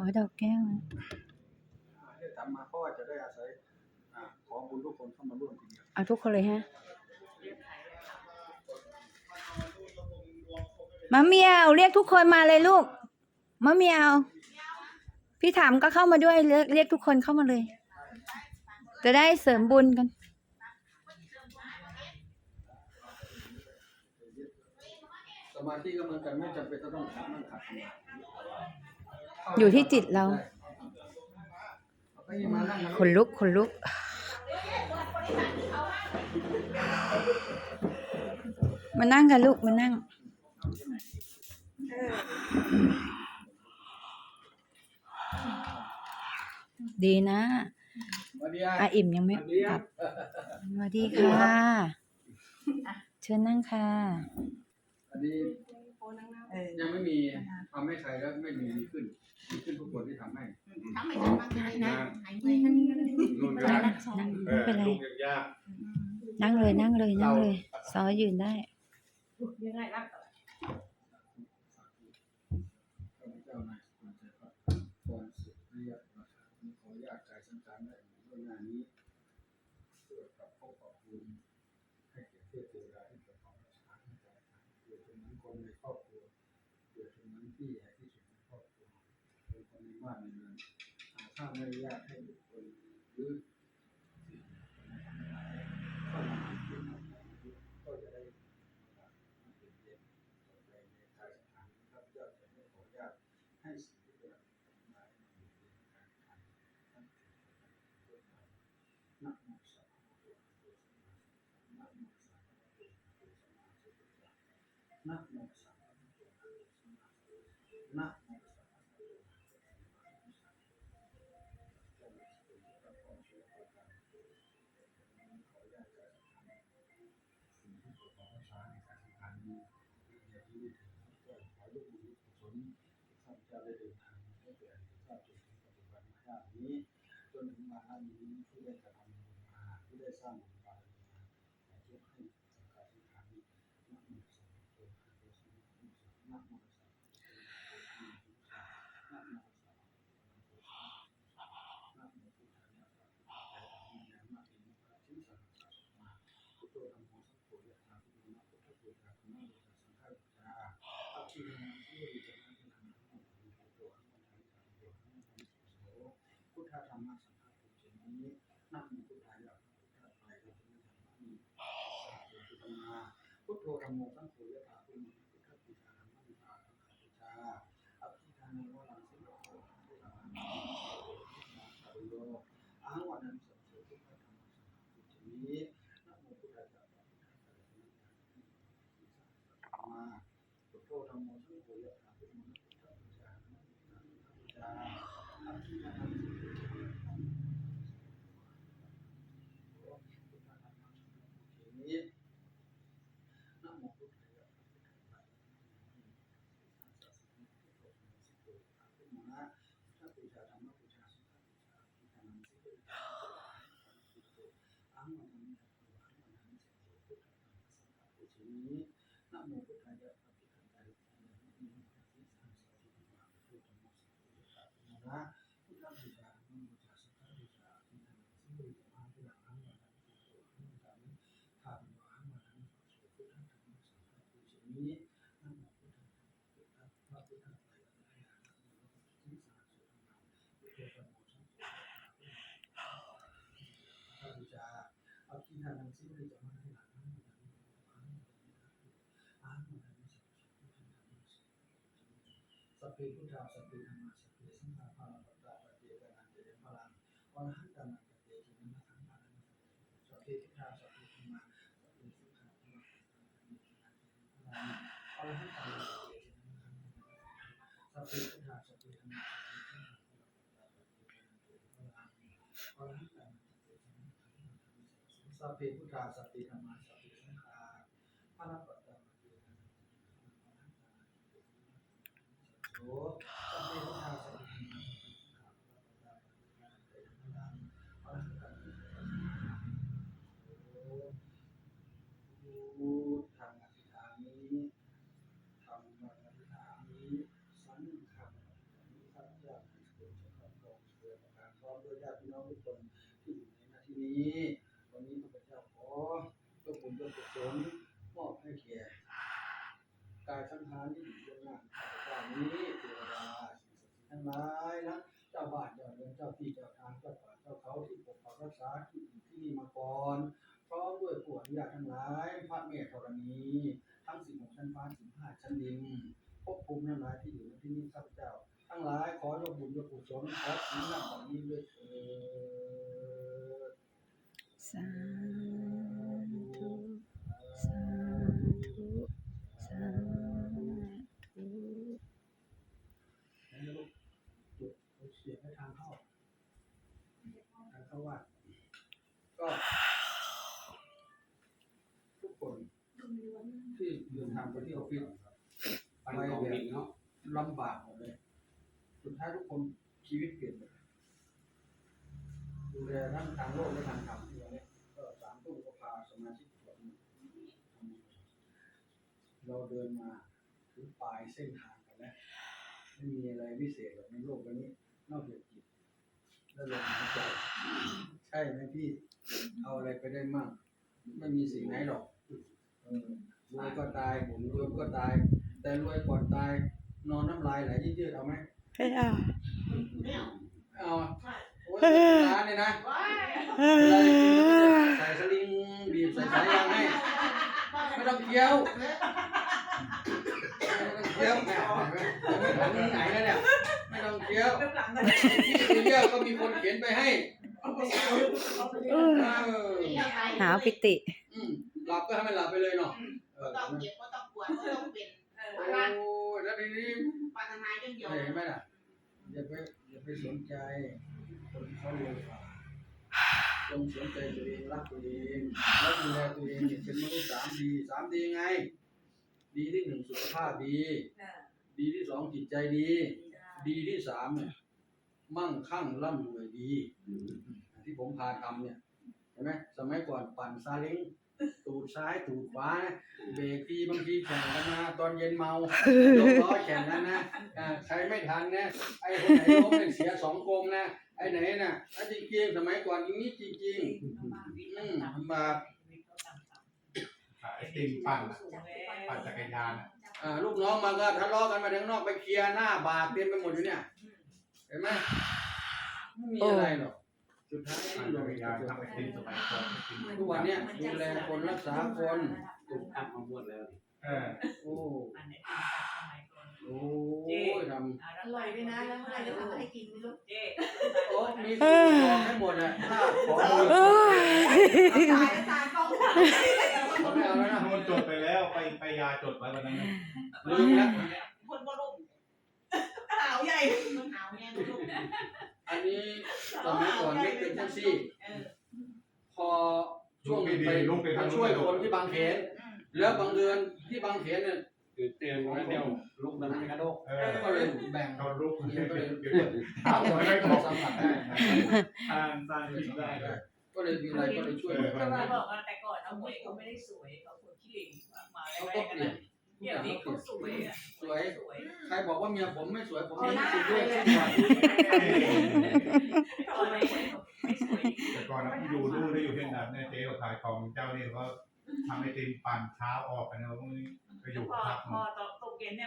อ๋อดอกแก้วได้ทำมาเพราะว่าจะได้อาศัยอ่าขอบุญทุกคนเข้ามาร่วมทีเดียวเอาทุกคนเลยฮะมะเมียวเรียกทุกคนมาเลยลูกมะเมียว พี่ถามก็เข้ามาด้วยเรียกเรียกทุกคนเข้ามาเลย จะได้เสริมบุญกัน สมาธิก็เหมือนกันไม่จำเป็นจะต้องนั่งขัดสมาธิ อยู่ที่จิตเราเอาไปมานั่งกันขนลุกขนลุก มานั่งกันลูก มานั่ง ดีนะสวัสดีอะอาอิ่มยังไม่สวัสดีกอะลับสวัสดีค่ะ เชิญนั่งค่ะอันนี้ยังไม่มีทำให้ใครแล้วไม่มีดีขึ้นดี ขึ้นทุกคนที่ทำให้ทำไมทำมาหายนะหายไปลุงนั่งกนั่งเอไม่อเป็นไรลุงยังยากนั่งเลยนั่งเลยนั่งเลยซอยืนได้ยังไงล่ะข้าพเจ้านายสุนทรภัทรพรสุริยะประชาขออนุญาตกายสังขารได้ด้วยงานนี้เพื่อปรับภพปรับภูมิให้แก่เทพเทวดาที่เกี่ยวข้องกับสถานที่ต่างๆเกิดถึงนั้นคนในครอบครัวเกิดถึงนั้นที่ใหญ่ที่สุดในครอบครัวเป็นคนในบ้านในเรือน หาข้าไม่อนุญาตให้บุคคลหรือเข้ามาก็จะได้มาเป็นเย็นต่อไปในทายสถานข้าพเจ้าจะไม่ขออนุญาตให้สิ่งที่เป็นอันตรายมาอยู่ในการทำทั้งปวงนะโมสัพพะคะวะโตนะโมสัพพะคะวะโตนะโมสัพพะคะวะโตนะโมสัพพะคะวะโตขออนุญาตการสิ่งที่ขอภาษาในการสังขารนี้อย่าที่ถึงก็ขอลูกบุญกุศลข้าพ เจ้าได้เดินทางมาตั้งแต่ทราบจนถึงปัจจุบันชาตินี้จนถึงมาอันนี้ที่ได้กระทำมาที่ได้สร้างบุญบารมีมาขอทุกให้สังขารสังขารนี้นะโมสัพพะโตนะโมสัพพะโตนะโมสัพพะโตนะโมสัพพะโตนะโมสัพพะโตนะโมพุทธายะสัพพะโตนะโมนะโมอิมิทิสังขารสัมมาพุทโธธรรมโมสังโฆยะถาพุทโธนะพุทธโธธรรมะโมสังฆาจาอัคคีนังที่จะนั่งที่นั่งนะโมพุทโธอัมมังคังโตอัมมังคังโส พุทธธรรมะสังฆะปุจจนี้นักมุพุทธายะพุทธะไปเราจะม่ทำนี้สาธุพุทธนาพุทโธธรรมโมสังโฆยะถาพุทโธพุทธปิจานังมังคาสังฆะปุจจาอภิธานังวะลังสิโลโภพุทธานังสารุโยอาหังวันนั้นสัมโสพุทธธรรมสังฆะปุจจนี้นักมุพุทธายะพุทธะไปเราจะไม่ทำนี้มาพุทโธธรรมโมสังโฆยะถาพุทโธพุทธปิจานังมังคาสังฆะปุจจาอภิธานัง นี้นะโมพุทธายะพุทธายะพุทธนะพระปูชาธรรมปูชาสุขปูชาพุทธังสิกขาพุทโธอังวันนั้นอังวันนั้นสัพพุทธธรรม สังฆปูชนี้นะโมพุทธายะพุทธายะพุทธายะนะ พเพพุทธาสัพเพธรรมาสัพเพสังฆาภาลัตตาปฏิเจกนันเจริญพลังอรหันตานังเตจินังทังพานังสัพเพพุทธาสัพเพธรรมาสัพเพสังฆาภาลัตตาปฏิเจกนันเจริญพลังอรหันตานังเตจินังทังพานังสัพเพพุทธาสัพเพธรรมาสัพเพสังฆาภาลัตตาปฏิเจกนันเจริญพลังอรหันตานังเตจินังทังพานังสัพเพพุทธาสัพเพธรรมาสัพเพสังฆาภาลัตต นันเจริญพลังอรหันตานังเตจินังทังพานังพุทธังอภิธามิธรรมังอภิธามิสังฆังอภิธามิข้าพเจ้าทุกคนที่อยู่ในหน้าที่นี้วันนี้ข้าพเจ้าขอเจ้าบุญเจ้ากุศลมอบให้แก่กายสังขารที่ อนนี้เทวดาสิ่งศักดิ์สิทธิ์ทั้งหลายนะเจ้าบ้านเจ้าเรือนเจ้าที่เจ้าทางเจ้าป่าเจ้าเขาที่ปกปักรักษาที่ที่มาก่อนพร้อมด้วยผู้อนุญาตทั้งหลายพระเมตธรณีทั้งสิบหกชั้นฟ้าสิบห้าชั้นดินภพภูมิทั้งหลายที่อยู่ในที่นี้ข้าพเจ้า ทั้งหลายขอยกบุญยกกุศลขอสิ่งนั้นของนี้ด้วยเถิดสาธุ สาธุ สาธุ แล้วลูกจุดเอาเสียบให้ทางเข้าทางเข้าวัดก็ ทุกคน ที่เดินทางไปที่ออฟฟิศปันกองบินเนาะลำบากหมดเลย สุดท้ายทุกคนชีวิตเปลี่ยนเลยดูแลทั้งทางโลกและทางธรรมที่วันนี้ก็สามทุ่มก็พาสมาชิกเราเดินมาถึงปลายเส้นทางกันแล้วไม่มีอะไรพิเศษหรอกในโลกใบนี้ นอกจากจิตและลมหายใจใช่ไหมพี่ เอาอะไรไปได้มั่งไม่มีสิ่งไหนหรอกเออ รวยก็ตายผมรวยก็ตาย แต่รวยก่อนตาย นอนน้ำลายไหลยืดๆเอาไหมไม่เอาไม่เอาเอาอะโอ้ยร้านเลยนะว้ายเวลาจะกินก็จะใส่สลิงบีบใส่สายยางให้ไม่ต้องเคี้ยวไม่ต้องเคี้ยวแหมยังไม่ถึงไหนแล้วเนี่ยไม่ต้องเคี้ยวเรื่องหลังที่เรียกก็มีคนเขียนไปให้เออเออหาปิติอืมหลับก็ให้มันหลับไปเลยเนาะเออ ต้องเก็บก็ต้องปวดก็ต้องเป็นโอ้ยแล้วทีนี้ปรารถนาอย่างเดียวเห็นไหมล่ะอย่าไปอย่าไปสนใจ คนที่เขารวยกว่าจงสนใจตัวเองรักตัวเองแล้วดูแลตัวเองเนี่ยเป็นมนุษย์สามดีสามดีไง ดีที่หนึ่งสุขภาพดี ดีที่สองจิตใจดี ดีที่สามเนี่ยมั่งคั่งร่ำรวยดี ที่ผมพาทำเนี่ยเห็นไหมสมัยก่อนปั่นซาเล้ง ตูดซ้ายตูดขวานะเบรกทีบางทีแข่งกันมาตอนเย็นเมายกล้อแข่งกันนะอ่าใครไม่ทันนะไอ้คนไหนล้มเนี่ยเสียสองกงนะไอ้ไหนน่ะไอ้จริงๆสมัยก่อนอย่างนี้จริงๆอืมลำบากขายไอติมปั่นอะปั่นจักรยานอะอ่าลูกน้องมาก็ทะเลาะกันมาถึงนอกไปเคลียร์หน้าบาดเต็มไปหมดอยู่เนี่ยเห็นไหมไม่มีอะไรหรอก สุดท้ายปั่นลจังกรยานทำไอติมสมัยก่อนไอติมทุกวันเนี้ยดูแลคนรักษาคนตุ่มตั้งมาหมดแล้ว เออโอ้โอ้ยทอร่อยด้วยนะ แล้วเมื่อไหร่จะทำให้กินไม่รู้ำโอ้มีคนบอกให้หมดอะถ้าขอเลยโอ้ยตายตายก็เขาไม่เอาแล้วนะโน่นจดไปแล้วไปไปยาจดไว้วันนั้นลืมแล้วคนบ่ลุ่มหนาวใหญ่มันหนาวใหญ่บ่ลุ่ม อันนี้สมัยก่อนไม่เป็นแท็กซี่ เออพอช่วงหนึ่งไปไปช่วยคนที่บางเขนแล้วบางเดือนที่บางเขนเนี่ยตื่นเต้นแล้วเดี๋ยวลุกนั้นไม่กระโดดเออก็เลยแบ่งตอนลุกก็เดี๋ยวเลยเดี๋ยวถามคนไม่บอกสัมผัสได้ทางสร้างคิดได้ก็เลยมีอะไรก็เลยช่วย ก็มาบอกว่าแต่ก่อนเอาหมวยเขาไม่ได้สวยเขาคนขี้เหร่มาเขาแรก็กๆเปกันลี่ยนนะ เดี๋ยวนี้เขาสวยอะสวย สวยใครบอกว่าเมียผมไม่สวยผมมีสิทธิ์ด้วยทุกวันตอนไม่สวยไม่สวยแต่ก่อนนะอยู่ดูได้อยู่เพียงแบบเนี่ยเจ๊เขาขายของเจ้านี่เขาทำไอติมปั่นเช้าออกกันแล้วพวกนี้ไปอยู่พอพัก พอตอนตกเย็นเนี่ย